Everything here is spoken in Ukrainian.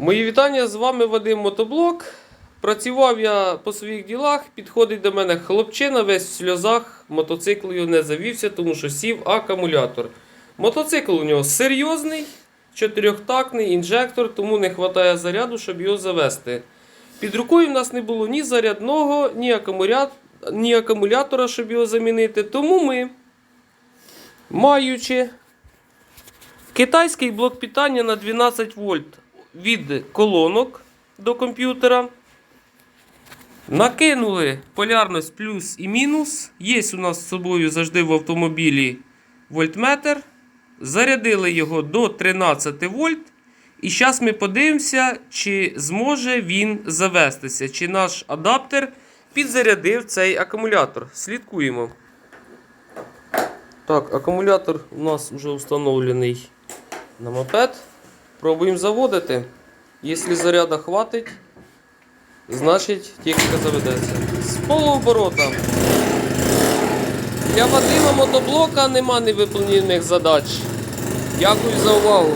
Мої вітання з вами Вадим Мотоблок. Працював я по своїх ділах. Підходить до мене хлопчина, весь в сльозах. Мотоциклою не завівся, тому що сів акумулятор. Мотоцикл у нього серйозний, чотирьохтактний інжектор, тому не вистачає заряду, щоб його завести. Під рукою в нас не було ні зарядного, ні, акумуля... ні акумулятора, щоб його замінити. Тому ми, маючи Китайський блок питання на 12 вольт від колонок до комп'ютера. Накинули полярність плюс і мінус. Є у нас з собою завжди в автомобілі вольтметр. Зарядили його до 13 вольт. І зараз ми подивимося, чи зможе він завестися, чи наш адаптер підзарядив цей акумулятор. Слідкуємо. Так, акумулятор у нас вже встановлений на мопед. Пробуємо заводити. Якщо заряда хватить, значить техніка заведеться. З полуоборота. Для Вадима мотоблока нема невиповнених задач. Дякую за увагу.